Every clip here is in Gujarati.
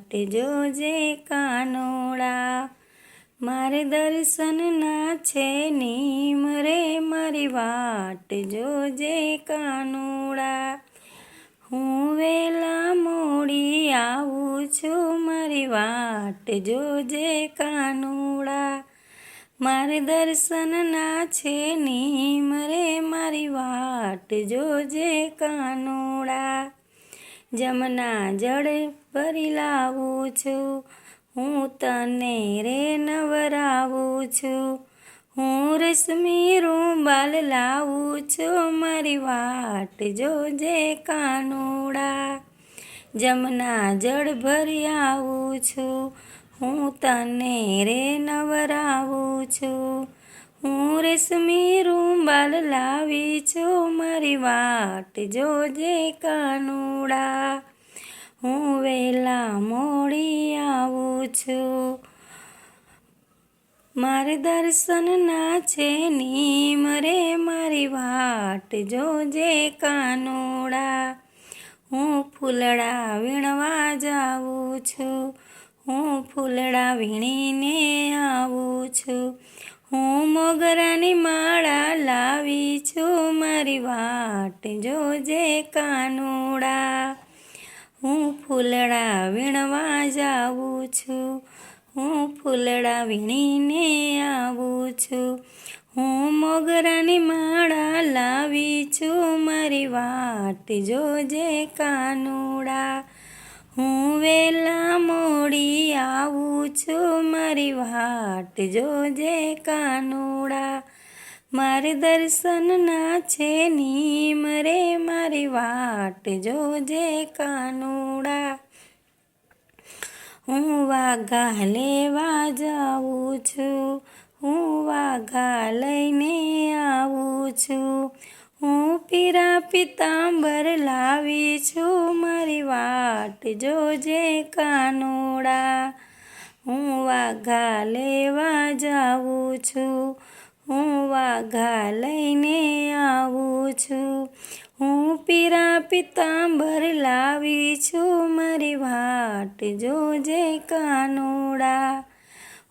વાટ જોજે કાનોડા મારે દર્શનના છે નીમ રે, મારી વાટ જોજે કાનોડા હું વેલા મોડી આવું છું, મારી વાટ જોજે કાનોડા મારે દર્શનના છે નીમ રે, મારી વાટ જોજે કાનુડા જમના જળે ભરી લાવું છું. હું તને રે નવરાવું છું. હું રશ્મી રૂંબાલ લાવું છું. મારી વાટ જોજે કાનુડા. જમના જળ ભરી આવું છું. હું તને રે નવરાવું છું. હું રેશમી રૂંબાલ લાવી છું, મારી વાટ જોજે કાનુડા. હું વેલા મોડી આવું છું. મારે દર્શનના છે નીમ રે, મારી વાટ જોજે કાનુડા. હું ફૂલડા વીણવા જાઉં છું. હું ફૂલડા વીણીને આવું છું. હું મોગરાની માળા લાવી છું મારી વાટ જોજે કાનુડા. હું ફૂલડા વીણવા જાઉં છું. હું ફૂલડા વીણીને આવું છું. હું મોગરાની માળા લાવી છું મારી વાટ જોજે કાનુડા. હું વેલા છું મારી વાટ જોજે કાનુડા. મારે દર્શનના છે નીમ રે મારી વાટ જોજે કાનુડા. હું વાઘા લેવા જાઉં છું, હું વાઘા લઈને આવું છું. હું પીરા પિતાંબર લાવી છું, મારી વાટ જોજે કાનુડા. હું વાઘા લેવા જાઉં છું. હું વાઘા લઈને આવું છું. હું પીરા પિતાંબર લાવી છું. મારી વાટ જોજે કાનોડા.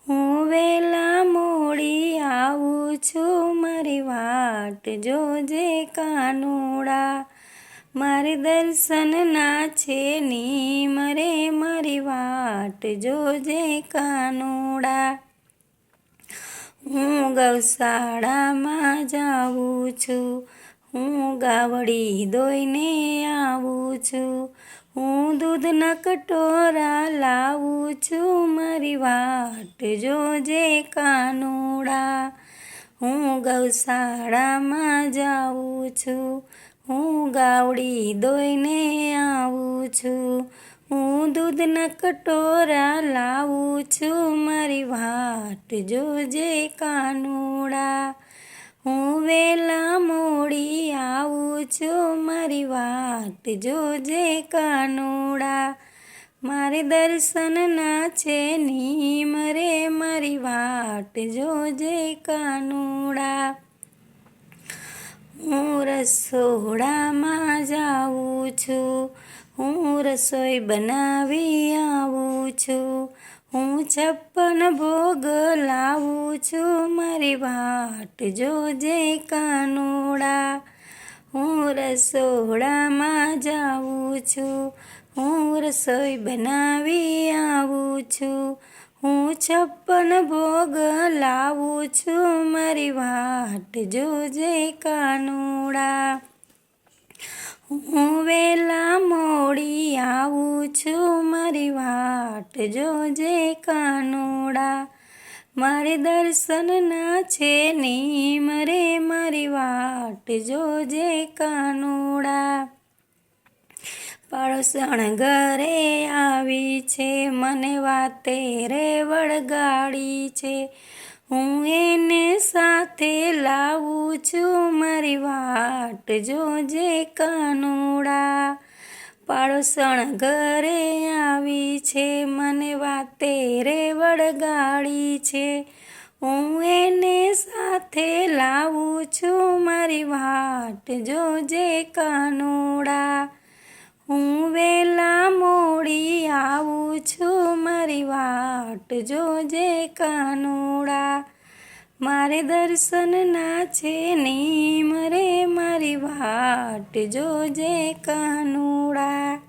હું વેલા મોડી આવું છું. મારી વાટ જોજે કાનુડા. મારે દર્શનના છે ની મરે મારી વાટ જોજે કાનુડા. હું ગૌશાળામાં જાઉં છું. હું ગાવડી દોઈને આવું છું. હું દૂધના કટોરા લાવું છું. મારી વાટ જોજે કાનુડા. હું ગૌશાળામાં જાઉં છું. હું ગાવડી દોઈને આવું છું. હું દૂધના કટોરા લાવું છું, મારી વાટ જોજે કાનુડા. હું વેલા મોડી આવું છું, મારી વાટ જોજે કાનુડા. મારે દર્શનના છે, નીમ રે, મારી વાટ જોજે કાનુડા. હું રસોડામાં જાઉં છું હું રસોઈ બનાવી આવું છું. હું છપ્પન ભોગ લાવું છું. મારી વાટ જોજે કાનોડા. હું રસોડામાં જાઉં છું. હું રસોઈ બનાવી આવું છું. હું છપ્પન ભોગ લાવું છું. મારી વાટ જોજે કાનુડા. હું વેલા મોડી આવું છું, મારી વાટ જોજે કાનુડા. મારે દર્શનના છે નીમ રે મારી વાટ જોજે કાનુડા. પાડોશણ ઘરે આવી છે. મને વાતે રે વળગાડી છે. હું એને સાથે લાવું છું મારી વાટ જોજે કાનુડા. પાડોશણ ઘરે આવી છે. મને વાતે રે વળગાડી છે. હું એને સાથે લાવું છું મારી વાટ જોજે કાનુડા. હું વેલા મોડી આવું છું, મારી વાટ જોજે કાનુડા. મારે દર્શન ના છે ને મરે મારી વાટ જોજે કાનુડા.